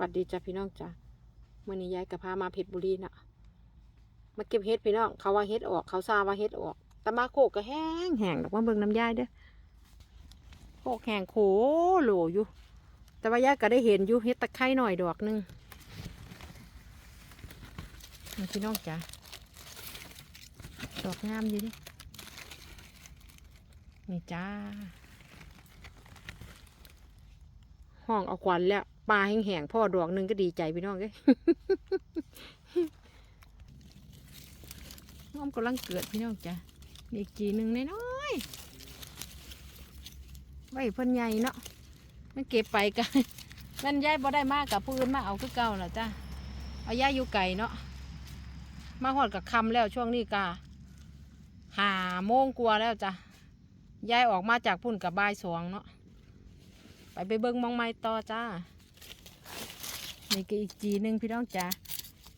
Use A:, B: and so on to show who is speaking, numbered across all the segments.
A: หวัดดีจ้ะพี่น้องจ้ะมื่อนี้ยายกับพามาเพชรบุรีน่ะ มาเก็บเห็ดพี่น้องเขาว่าเห็ดออก เขาซาว่าเห็ดออกแต่มาโคกก็แห้งแห้งดอกว่าเบิ่งน้ำยายเด้อโคกแห้งโขโหลอยู่ แต่ว่ายายก็ได้เห็นอยู่เห็ดตะไคร้หน่อยดอกหนึงพี่น้องจ้ะดอกงามอยู่ดินี่จ้าห้องเอาควันแล้ว ปลาแห้งๆพ่อดอกหนึงก็ดีใจพี่น้องเอ้ยน้อมกำลังเกิดพี่น้องจ้ะมีอีกจีหนึ่งน้อยๆไว้เพิ่นใหญ่เนาะมันเก็บไปกันนั่นยายบ่ได้มากกับผู้อื่นมาเอาคือเก่าแล้วจ้ะเอาย่าอยู่ไก่เนาะมาหอดกับคำแล้วช่วงนี้กาหาโมงกลัวแล้วจ้ะยายออกมาจากพุ่นกับบ่ายสองเนาะไปไปเบิ้งมองไม้ต่อจ้า นี่ก็อีกจีหนึ่งพี่น้องจ้า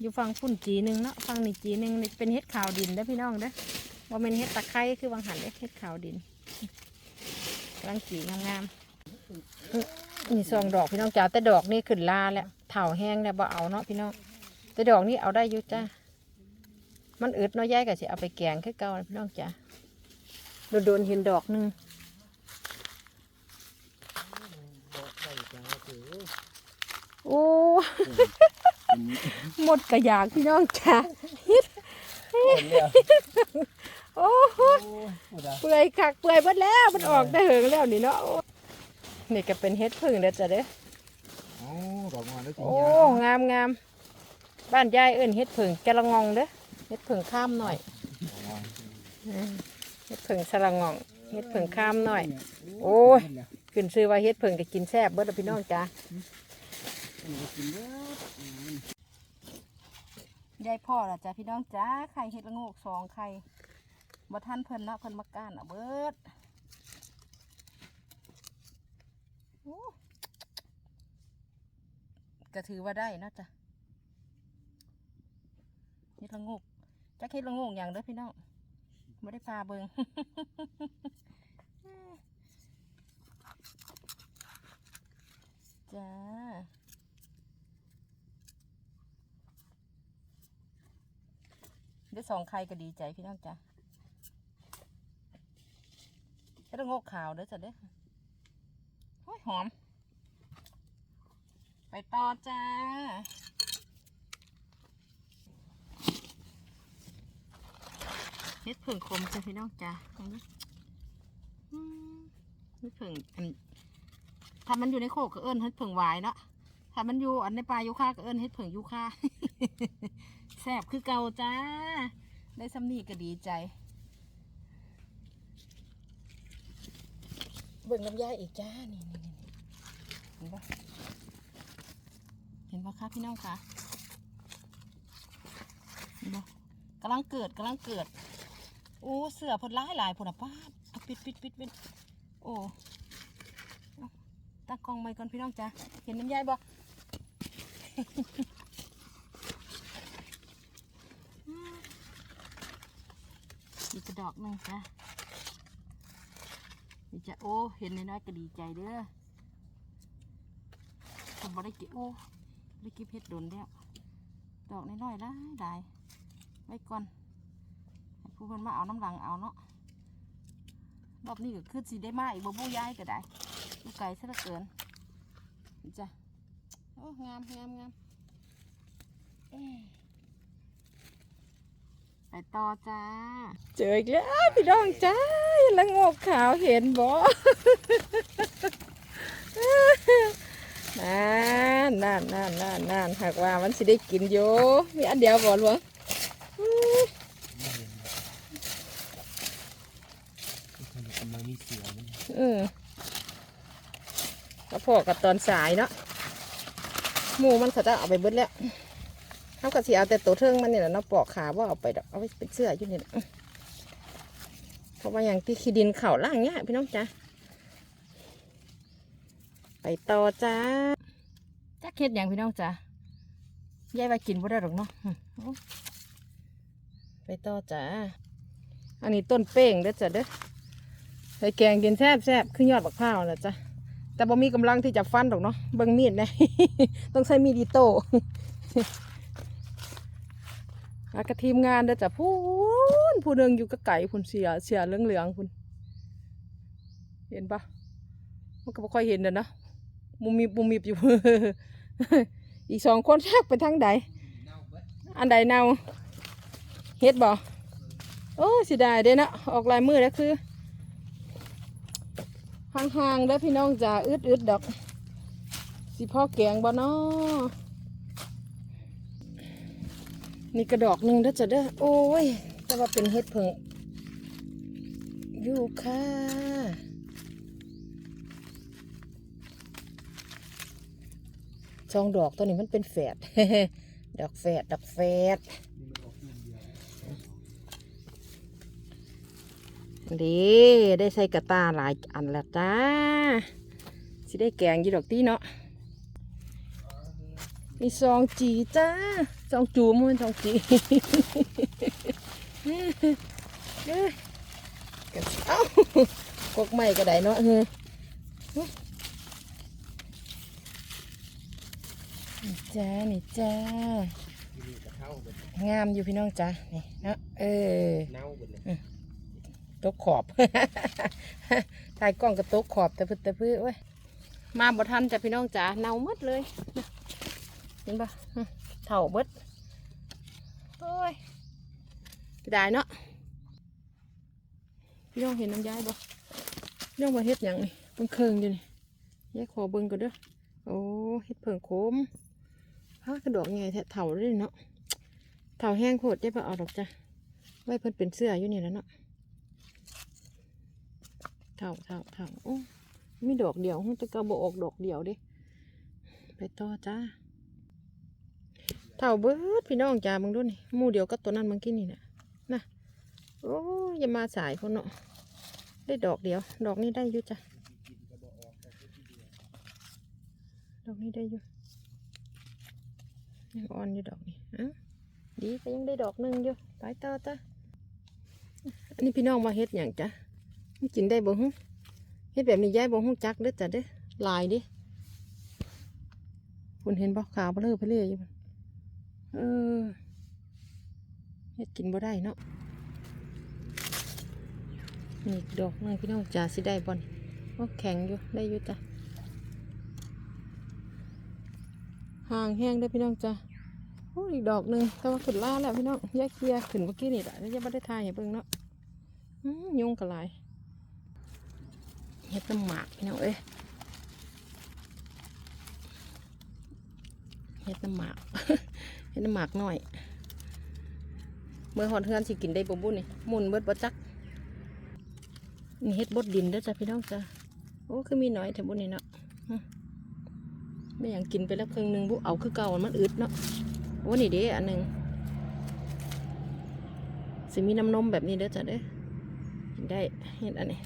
A: อยู่ฟังพุ่นจีหนึ่งเนาะฟังนี่จีหนึ่งนี่เป็นเห็ดขาวดินเด้อพี่น้องเด้อว่าเป็นเห็ดตะไคร้คือวางหันเด้เห็ดขาวดินกำลังจีงามๆนี่ซองดอกพี่น้องจ้าแต่ดอกนี่ขึ้นลาแล้วเถาแห้งแล้วบ่เอาเนาะพี่น้องแต่ดอกนี่เอาได้อยู่จ้ามันอึดเน้อยแย่ก็สิเอาไปแกงคือเก่าพี่น้องจ้าโดนๆเห็นดอกนึง โอ้หมดกระยากพี่น้องจ้าโอ้โหเปื่อยคักเปื่อยหมดแล้วมันออกได้เหิงแล้วนี่เนาะโอ้นี่ก็เป็นเฮ็ดพึ่งเด้อจ้ะเด้อ
B: โอ้ดอกงอนแล้วจริง
A: โอ้งามงามบ้านยายเอิ้นเฮ็ดพึ่งกะละงองเด้อเฮ็ดพึ่งข้ามหน่อยอืมเฮ็ดพึ่งสละงองเฮ็ดพึ่งข้ามหน่อย โอ้ยขึ้นซื้อว่าเฮ็ดพึ่งก็กินแซ่บเบิดเด้อพี่น้องจ้า ยายพ่อละจ้ะพี่น้องจ้าไข่เห็ดละงกสองไข่บ่ท่านเพิ่นเนาะเพิ่นมาก้านเอาเบิดก็ถือว่าได้นาะจ้ะเห็ดละงกจักเห็ดละงกอย่างเด้อพี่น้องไม่ได้พาเบิงจ้า ได้สองไข่ก็ดีใจพี่น้องจ้ะแล้วก็งกขาวเด้อจ้ะเด้อโอ้ยหอม ไปต่อจ้าเฮ็ดผึ่งคมจ้ะพี่น้องจ้ะอืมอืมเฮ็ดผึ่งอันถ้ามันอยู่ในโคกก็เอิ้นเฮ็ดผึ่งหวายเนาะถ้ามันอยู่อันในปลายูคาก็เอิ้นเฮ็ดผึ่งยูคา แซ่บคือเก่าจ้า ได้ซ้ำนี่ก็ดีใจ เบิ่งน้ำยาอีกจ้า นี่นี่นี่เห็นปะเห็นปะคะพี่น้องคะเห็นปะกำลังเกิดกำลังเกิด โอ้เสือเพนร้ายหลายเพนอะป้าเอาปิดปิดปิดปิดโอ้เอาตั้งกองไว้ก่อนพี่น้องจ้าเห็นน้ำยายบ่ อกหนึงจ้ะดีจะโอ้เห็นน้อยๆก็ดีใจเด้อทำบ่ได้กินโอ้ได้กินเพชรโดนแล้วดอกน้อยๆได้ได้ไว้ก่อนผู้เพิ่นมาเอาน้ำหลังเอาเนาะรอบนี้ก็คือสิได้มาอีกบ่บูย้ายก็ได้อยู่ไกลซะเหลือเกินจ้ะโอ้งามงามงามเอ้ย ไปต่อจ้า เจออีกแล้วพี่น้องจ้าละงกขาวเห็นบ่นั่นนั่นนั่นนั่นนั่นหากว่ามันสิได้กินอยู่มีอันเดียวบ่หลวง
B: กำลังมีเสือมัน
A: อืมก็พอกับตอนสายเนาะหมูมันเขาจะเอาไปเบิดแล้ว เขาก็สิเอาแต่ตัวเทิงมันนี่แหละเนาะปอกขาว่าเอาไปดอกเอาไปเป็นเสื้ออยู่นี่แหละเพราะว่าอย่างที่ขี้ดินเข่าล่างเนี้ยพี่น้องจ้าไปต่อจ้าจักเฮ็ดอย่างพี่น้องจ้ายายว่ากินบ่ได้หรอกเนาะไปต่อจ้าอันนี้ต้นเป้งเด้อจ้ะเด้อใส่แกงกินแซ่บแซ่บขึ้นยอดบักพร้าวนะจ๊ะแต่บ่มีกำลังที่จะฟันดอกเนาะเบิ่งมีดนะต้องใช้มีดอิโต้ แล้วก็ทีมงานเด้อจ้ะพูนผู้หนึงอยู่กับไก่พุ่นเสียเสียเหลืองๆพุ่นเห็นปะมันก็บ่ค่อยเห็นเด้อนะมุมมีมุมมีอยู่ อีกสองคนแทกไปทางใดอันใดเนาเฮ็ดบ่โอ้สิได้เด้นะออกลายมือแล้วคือห่างๆเด้อพี่น้องจ้าอึดๆดอก สิพ่อแกงบ่เนาะ นี่กระดอกหนึ่งเด้อจ้ะเด้โอ้ยแต่ว่าเป็นเฮ็ดเพิงอยู่ค่ะสองดอกตัวนี้มันเป็นแฝดดอกแฝดดอกแฝดดีได้ใส่กระตาหลายอันแล้วจ้าสิได้แกงยี่ดอกตีเนาะมีซองจีจ้า ซองจูมันซองจีเอ้ยกันเอ้ากกใหม่ก็ได้เนาะเฮ้ยนี่จ้า นี่จ้า
B: นี่กระเท่าเบิด
A: งามอยู่พี่น้องจ้านี่เนาะเออ
B: เน่าเบิดเลย
A: ตกขอบ ถ่ายกล้องกับตกขอบแต่พึ่แต่พึ่เว้ย มาบ่ทันจ้ะพี่น้องจ๋าเน่าหมดเลยเห็นปะอื้อ เถ่าเบิดโอ้ยเสียดายเนาะพี่น้องเห็นน้ำย้ายบ่พี่น้องมาเฮ็ดหยังนี่เพิ่งเคิงอยู่นี่ยายขอเบิ่งก่อนเด้อโอ้เฮ็ดเผิงโคมพากระดอกไงแท้เถ่าเลยเนาะเถ่าแห้งโคตรได้ปเอาดอกจ้ะไว้เพิ่นเป็นเสื้ออยู่นี่แล้วเนาะเท่าเท่าเท่าโอ้มีดอกเดียวแต่ก็บออกดอกเดียวดิไปต่อจ้า เท่าเบิดพี่น้องจ้ามึงดูนี่มูเดียวก็ตัวนั้นมื่อกี้นี่นะนะโอ้ยอย่ามาสายคนเนาะได้ดอกเดียว ดอกนี้ได้อยู่จ้ะดอกนี้ได้อยู่ยังอ่อนอยู่ดอกนี้อะดีก็ยังได้ดอกหนึ่งอยู่ไปต่อจ้าอันนี้พี่น้องมาเฮ็ดอย่างจ้ะกินได้บ่ฮึเฮ็ดแบบนี้ย้ายบ่ฮู้จักเด้อจ้ะเด้อลายดิคุณเห็นบ่ขาวเบลอไปเรื่อยอยู่ เออเฮ็ดกินบ่ได้เนาะนี่ดอกหนึงพี่น้องจ๋าสิได้บ่นโอ้แข็งอยู่ได้อยู่จ้ะห่างแห้งเด้พี่น้องจ้ะโอ้อีกดอกหนึงแต่ว่าขึ้นล่าแล้วพี่น้องแย้ายเคลียขึ้นเมื่อกี้นี่แหละแล้วยังบ่ได้ทายให้เบิ่งเนาะยุงกระไรเฮ็ดน้ำหมากพี่น้องเอ้ยเฮ็ดน้ำหมาก เฮ็น้ำหมากหน่อย เมื่อหอดเฮือนสิกินได้บ่บุญนี่มุนเบิดบ่จักนี่เฮ็ดบดดินเด้อจ้ะพี่น้องจ้ะโอ้คือมีน้อยแต่บุญนี่เนาะไม่อย่ากกินไปแล้วครึ่งหนึงบุเอาคือเก่ามันอึดเนาะโอ้นี่เด้อันหนึ่งสิมีน้ำนมแบบนี้เด้อจ้ะเด้อกินได้เฮ็ดอันนี้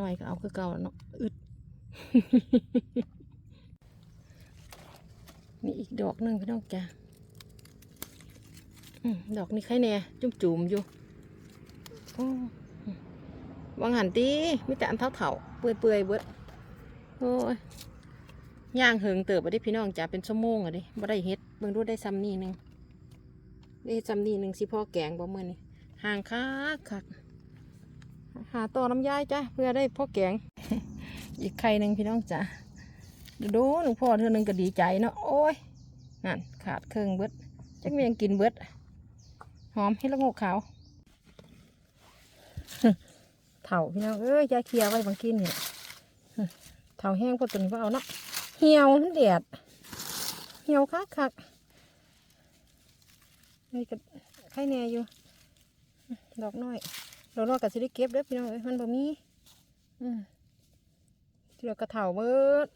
A: น้อยๆก็เอาคือเก่าเนาะอึด นี่อีกดอกหนึ่งพี่น้องจ้าดอกนี้ใครแน่จุ่มๆอยู่วางหันตีมีแต่อันเท้าเถาๆเปื่อยเบิดโอ้ยย่างเหิงเติบไปได้พี่น้องจ้าเป็นชั่วโมงอะดิบ่ได้เฮ็ดเบิ่งดูได้ซ้ำนี่หนึ่งได้ซ้ำนี่หนึ่งสิพ่อแกงบ่เมื่อนี่ห่างคักคักหาต่อน้ำยายจ้ะเพื่อได้พ่อแกงอีกไข่หนึ่งพี่น้องจ้ะดูหนูพ่อเธอหนึ่งก็ดีใจเนาะโอ้ยนั่นขาดเครื่องเบิดจักเมียงกินเบิดหอมให้ละโงกขาวเถ่าพี่น้องเอ้ยยาเคลียร์ไว้บางกินเนี่ยเถ่าแห้งพอตัวนี้ว่าเอาเนาะเหี่ยวมันแดดเหี่ยวคักคักนี่ก็ไข่แน่อยู่ ดอกน้อยเรารอกับสิได้เก็บเด้อพี่น้องเอ้ยมันบ่มีอืมที่เรากระเถาเบิด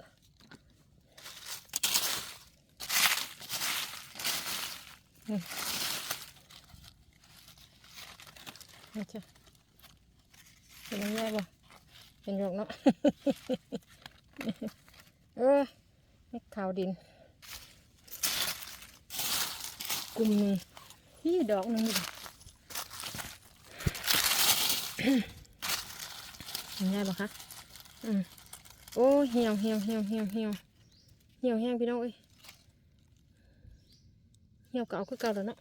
A: นี่นี่จ้ะเป็นยังไงบ่เป็นหยกเนาะเออนี่ขาวดิน กลุ่มหนึ่งที่ดอกหนึ่งอยู่เห็นได้ปะคะ อืมโอ้เหี่ยวเหี่ยวเหี่ยวเหี่ยวเหี่ยวเหี่ยวแห้งพี่น้องเอ้ย เหี่ยวเก่าคือเก่าแล้วเนาะ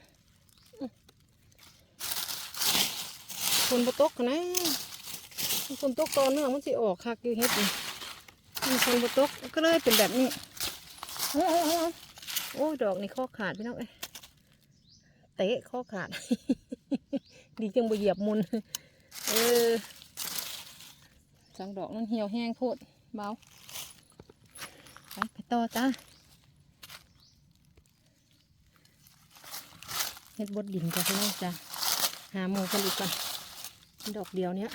A: ฝนบ่ตกนะฝนตกตอนเนื่องมันสิออกคักอยู่เฮ็ดนี่มันฝนบ่ตกก็เลยเป็นแบบนี้โอ้โอ้โอ้โอ้ดอกนี่ข้อขาดพี่น้องเอ้เตะข้อขาด ดีจังบ่เหยียบมุนเออสังดอกนั่นเหี่ยวแห้งโพดเบาไปต่อจ้า เฮ็ดบดดินจ้ะพี่น้องจ้ะหาหมูกันอีกก่อนดอกเดียวเนี้ย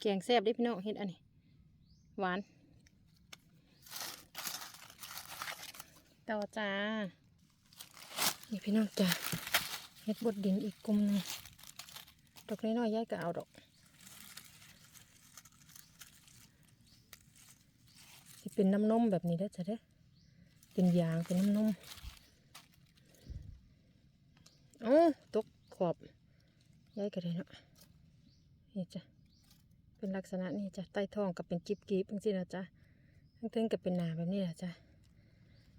A: แกงแซ่บได้พี่น้องเฮ็ดอันนี้ หวาน ต่อจ้า นี่พี่น้องจ้ะเฮ็ดบดดินอีกกลุ่มหนึงดอกน้อยๆย้ายก็เอาดอกสิเป็นน้ำนมแบบนี้ได้จ้ะเด้อเป็นยางเป็นน้ำนม เอ้ตกขอบย้ายก็ได้เนาะนี่จ้ะเป็นลักษณะนี้จ้ะใต้ท้องกับเป็นจิบกีบจังซี่นะจ้ะทั้งเทิงกับเป็นหนาแบบนี้นะจ้ะ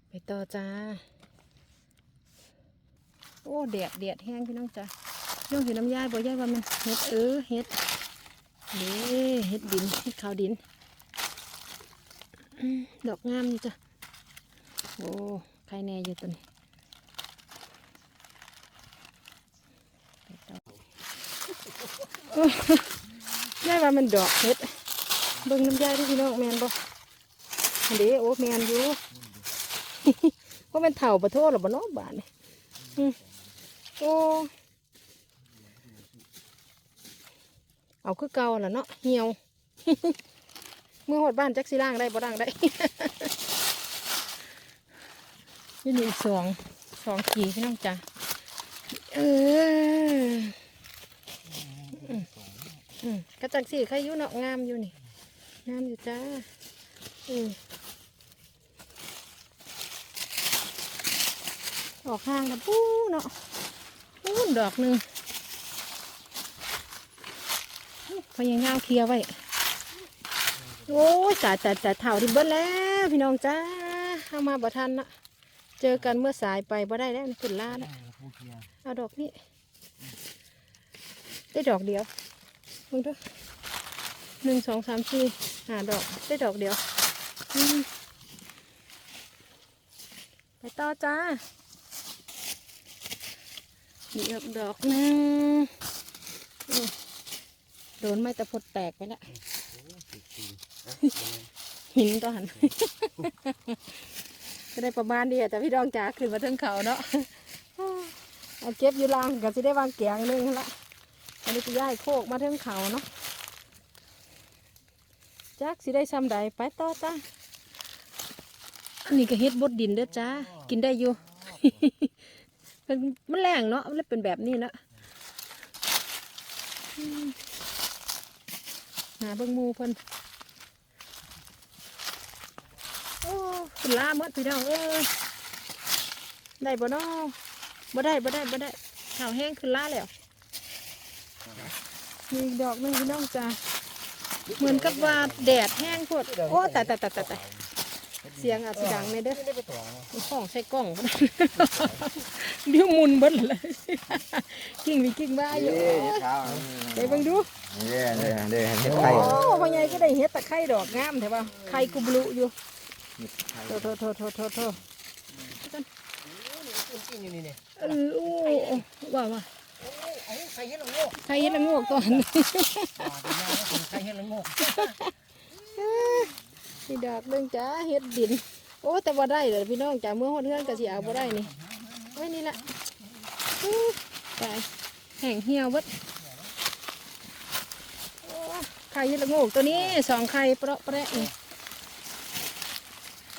A: ไปต่อจ้าโอ้แดดแดดแห้งพี่น้องจ้ะน้องเห็นน้ำยายบ่ยายว่ามันเฮ็ดเออเฮ็ดเด้เฮ็ดดินเฮ็ดขาวดิน ดอกงามอยู่จ้ะโอ้ใครแน่อยู่ตัวนี้ไปต่อโอ้ ยายว่ามันดอกเฮ็ดเบิ่งน้ำยายที่พี่น้องแมนบ่เด้โอ้แมนอยู่ว่ามันเถ่าปะโทษหรอบ่เน้องบาทนี่โอ้เอาคือเก่าล่ะเนาะเหี่ยวเมื่อหดบ้านจักสิล่างได้บ่ล่างได้นี่นี่สองสองขีพี่น้องจ้ะเออ อืมกระจังสีใครอยู่เนาะงามอยู่นี่ งามอยู่จ้า อืมออกห้างนะปู้เนาะอู้ดอกหนึ่งพยายามเคลียร์ไว้ โอ้ยจ่ายจ่ายจ่ายเท่าที่เบิ้ลแล้ว พี่น้องจ้าเข้ามาบ่ทันละเจอกันเมื่อสายไปบ่ได้แล้วมันขึ้นล่าแล้ว
B: ผู้เคียร์
A: เอาดอกนี้ ได้ดอกเดียว มึงดูหนึ่งสองสามสี่หาดอกได้ดอกเดียวอืมไปต่อจ้ามีอีกดอกหนึงอืมโดนไม้ตะพดแตกไปแล้วหินตอนก็ได้ประมาณนี้อะแต่พี่ดองจ๋าขึ้นมาเทิงเขาเนาะเอาเก็บอยู่ล่างก็สิได้วางแกงหนึงละ อันนี้ก็ย้ายโคกมาเทิงเขาเนาะจักสิได้ซ้ำใดไปต่อจ้าอันนี้ก็เฮ็ดบดดินเด้อจ้ากินได้อยู่เป็นมันแรงเนาะมันเลยเป็นแบบนี้นะหาเบิ่งมูเพิ่นโอ้คุณล่าหมดพี่น้องเอ้ยได้บ่เนาะบ่ได้บ่ได้บ่ได้ข่าวแห้งขึ้นล่าแล้ว มีอีกดอกหนึงพี่น้องจ้าเหมือนกับว่าแดดแห้งโพดโอ้ตายตายตายตายตายเสียงอาจจะดังในเด้อ
B: ไม่ได้ไปต่อนะ
A: มีของใส่กล่อง เดี๋ยวหมุนเบิ้ลเลย กิ้งมีกิ้งบ้าอยู่
B: เช้า
A: เดี๋ยวเบิ่งดู
B: เด้เด้เด้เฮ็ด
A: โอ้
B: ไข่
A: พ่อใหญ่ก็ได้เฮ็ดตะไคร่ดอกงามแต่ว่าไข่กุบลุอยู่โทษโทษโทษโทษโทษโทษ
B: กินอยู่นี่นี่
A: เออโอ้ว่าว่า
B: ไอ้ไข่เฮ็ดละโงก
A: ไข่เฮ็ดละโงกก่อน
B: ไข่เฮ็ดละโงก
A: นี่ดอกเบิ่งจ้าเฮ็ดดิน โอ้แต่ว่าได้เลยพี่น้องจ้าเมื่อฮอดเฮือนก็สิเอาบ่ได้นี่ไว้นี่ละอู้ตายแห้งเหี่ยวเบิดโอ้ไข่เฮ็ดละโงกตัวนี้สองไข่เปราะแปะนี่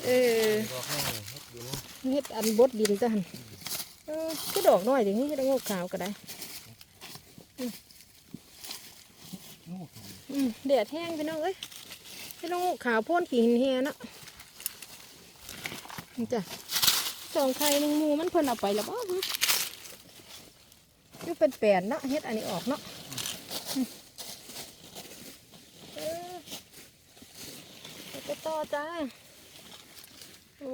A: เออ
B: ดอกนี่เฮ็ดอยู่
A: เฮ็ดอันบดดินจ้ะหั่นเออ คือดอกน้อยอย่างนี้ก็ได้งอกขาวก็ได้แดดแห้งไปน้องเอ้ยพี่น้องขาวพ่นขีหินเฮียนาะจ้ะสองไข่หนึ่งมูมันเพิ่นเอาไปแล้วบ่ยูเป็นแปดเนาะเฮ็ดอันนี้ออกเนาะไปต่อจ้าโอ้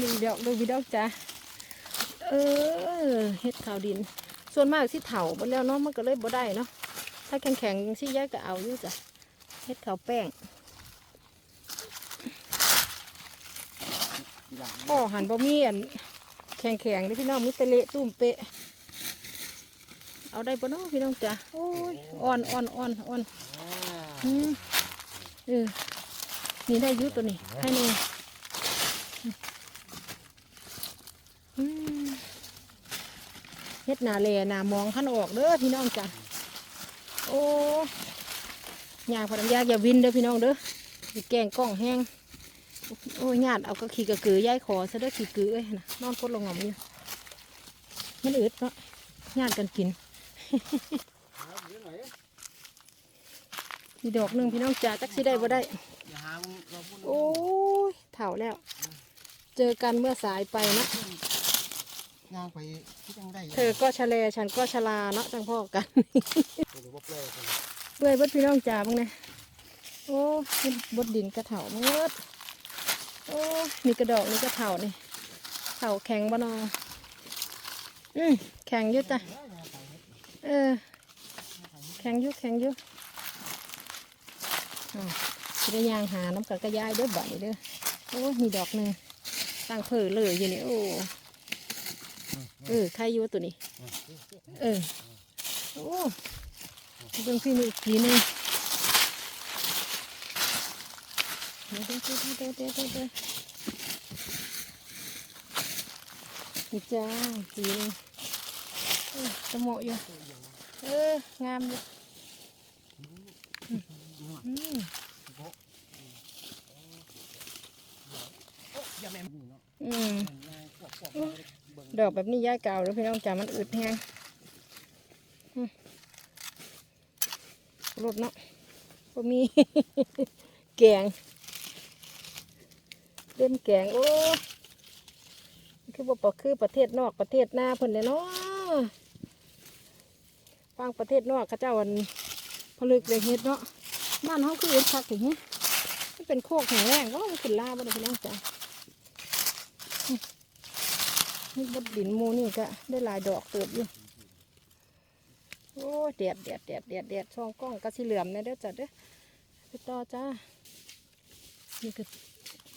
A: ดูดอกดูวิดอกจ้า เออเฮ็ดขาวดิน ส่วนมากสิเถาไปแล้วเนาะมันก็เลยบ่ได้เนาะถ้าแข็งๆสิยายก็เอาอยู่จ้ะเฮ็ดขาวแป้งพ่อหันบ่มีอันแข็งๆเลยพี่น้องมีแต่เละตุ้มเปะ เอาได้ปะเนาะพี่น้องจ้ะโอ้ยอ่อนอ่อนอ่อนอ่อน
B: อื
A: มเออนี่ได้ยุตัวนี้ให้นี่อืม เฮ็ดนาแลนามองขันออกเด้อพี่น้องจ้ะโอ้ยากพอดำยากอย่าวินเด้อพี่น้องเด้อสิแกงกล้องแห้งโอ้ยญาติเอาก็ขี่กระกือยายขอซะเด้อขี่กือเอ้ยนะนอนกดลงงอมอยู่มันอึดเนาะญาติกันกิน
B: ครับเดี๋ยวหน่อย
A: มีดอกหนึ่งพี่น้องจ๋าจักสิได้บ่ได้โอ้ยเถ่าแล้ว เจอกันเมื่อสายไปนะ
B: ย่างไป ที่จังได้
A: เธอก็ชะเลฉันก็ชลาเนาะจังพ่อกัน
B: หรือว่าเปลยกัน
A: เบื่อยเบิดพี่น้องจ๋าบ้างนะโอ้ยบดดินกระเถาเมื่ดโอ้ยนี่กระดอกนี่กระเถานี่เถาแข็งบ่นออืมแข็งอยุจ้ะเออแข็งอยุแข็งอยุอ่าสิได้ยางหาน้ำกัดกระยายเด้อบ่นี่เด้อโอ้ยมีดอกหนึ่งตั้งเผลอเลยอยู่นี่โอ้ เออใครอยู่ตัวนี้ เออ โอ้เบิ่งพี่นี่อีกทีนึงเดี๋ยวเดี๋ยวเดี๋ยวเดี๋ยวเดี๋ยวเดี๋ยวนี่จ้าอีกทีนึงเออสมออยู่ เออ งามอยู่อืม
B: อย่าแม่
A: ดอกแบบนี้ย้ายเก่าแล้วพี่น้องจ๋ามันอึดแฮงรถเนาะก็มีแกงเล่มแกงโอ้คือบ่ปอคือประเทศนอกประเทศหน้าเพิ่นเลยเนาะฟังประเทศนอกเขาเจ้าวันผลึกเลยเฮ็ดเนาะบ้านเฮาคืออึดคักถึงมันเป็นโคกแข็งแรงก็มันขึ้นลาบ่ได้พี่น้องจ๋า นี่ บดดินมูนี่ก็ได้ลายดอกเติบอยู่ โอ้ยแดดแดดแดดแดดแดดช่องกล้องก็สีเหลือมนี่ยเด้อจ้ะเด้อไปต่อจ้า นี่ก็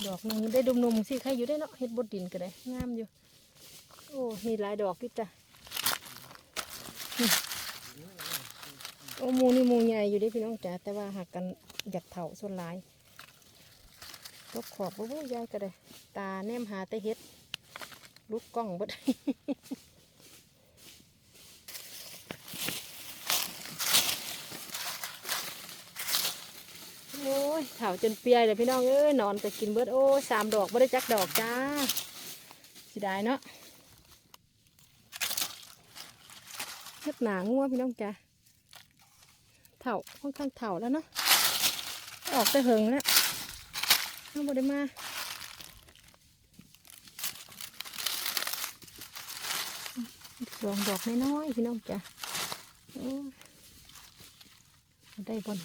A: ดอกนึงได้ดมนมสิใครอยู่ได้เนาะเฮ็ดบดดินก็ได้งามอยู่ โอ้มีลายดอกอยู่จ้ะโอ้มูนี่มูใหญ่อยู่เด้พี่น้องจ้าแต่ว่าหากกันอยากเถาส่วนลายตกขอบบ่บ่ยายก็ได้ ตาแนมหาแต่เฮ็ด ลูกกล้องบดโอ้ยเถาจนเปียเลยพี่น้องเอ้ยนอนก็กินเบิดโอ้สามดอกไม่ได้จักดอกจ้าสิได้เนาะเฮ็ดหนางัวพี่น้องจ้าเถาค่อนข้างเถาแล้วเนาะออกแต่เหิงแล้วเอาบ่ได้มา ดอกดอกน้อยๆพี่น้องจ้ะโอ้ยเอาได้บน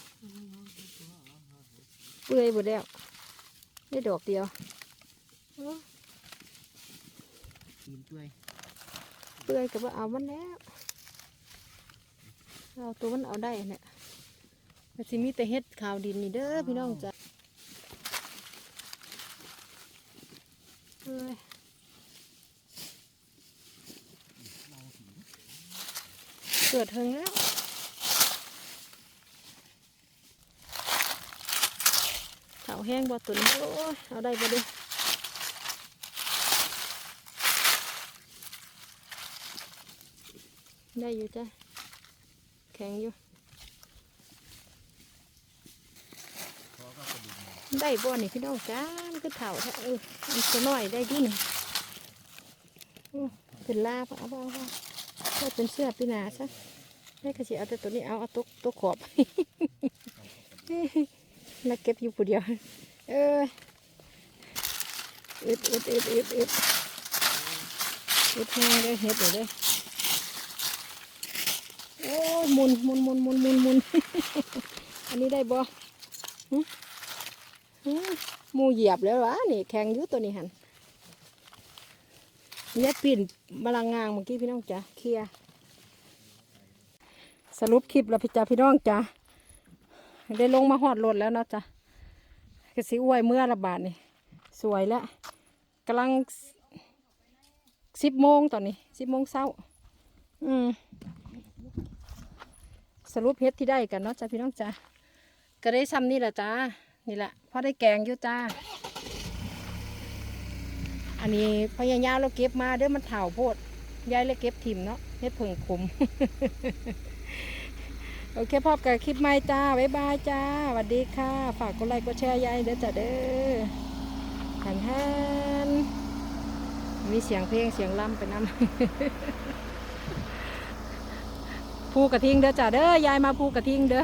A: เปื่อยหมดแล้วได้ดอกเดียวโอ้ย
B: กินด้วย
A: เปื่อยกับว่าเอามันแล้วเอาตัวมันเอาได้เนี่ยแต่สิมีแต่เฮ็ดขาวดินนี่เด้อพี่น้องจ้ะเอ้ย เกิดเทิงแล้วเถาแห้งบ่ตุนโอ้ยเอาได้บ่เดิได้อยู่จ้ะแข็งอยู่ ได้บ่นี่พี่น้องจ้ามันก็เถาแท้เออมันจะน้อยได้อยุ่นี่อื้อเป็นลาบเอาบ่เอาบ่เอา เป็นเสื้อปีหนาซะได้กระสิเอาแต่ตัวนี้เอาเอาตัวตัวขอบแล้วเก็บอยู่ผู้เดียว เอออึดอึดอึดอึดอึดอึดแห้งเลยเฮ็ดเลยเด้อโอ้ยมุนมุนมุนมุนมุนมุนอันนี้ได้บ่หึอื้อหมูเหยียบแล้ววะนี่แข็งอยู่ตัวนี้หัน เนี่ยปิ่นบลังงางเมื่อกี้พี่น้องจ้ะเคลียสรุปคลิปแล้วพี่จ้าพี่น้องจ้ะได้ลงมาหอดรถแล้วเนาะจ้ะกระสิอวยเมื่อระบาดนี่สวยแล้วกำลังสิบโมงตอนนี้สิบโมงเช้า อืมสรุปเฮ็ดที่ได้กันเนาะจ้ะพี่น้องจ้ะก็ได้ซ้ำนี่แหละจ้านี่แหละพอได้แกงอยู่จ้า อันนี้พยายาเราเก็บมาเด้อมันเถ่าโพดยายเลยเก็บถิ่มเนาะเฮ็ดเพิ่งขมโอเคพบกับคลิปใหม่จ้าบ๊ายบายจ้าสวัสดีค่ะ ฝากกดไลค์กดแชร์ยายเด้อจ้าเด้อหันหันมีเสียงเพลงเสียงล่ำไปน้ำ ภูกระทิงเด้อจ้าเด้อยายมาภูกระทิงเด้อ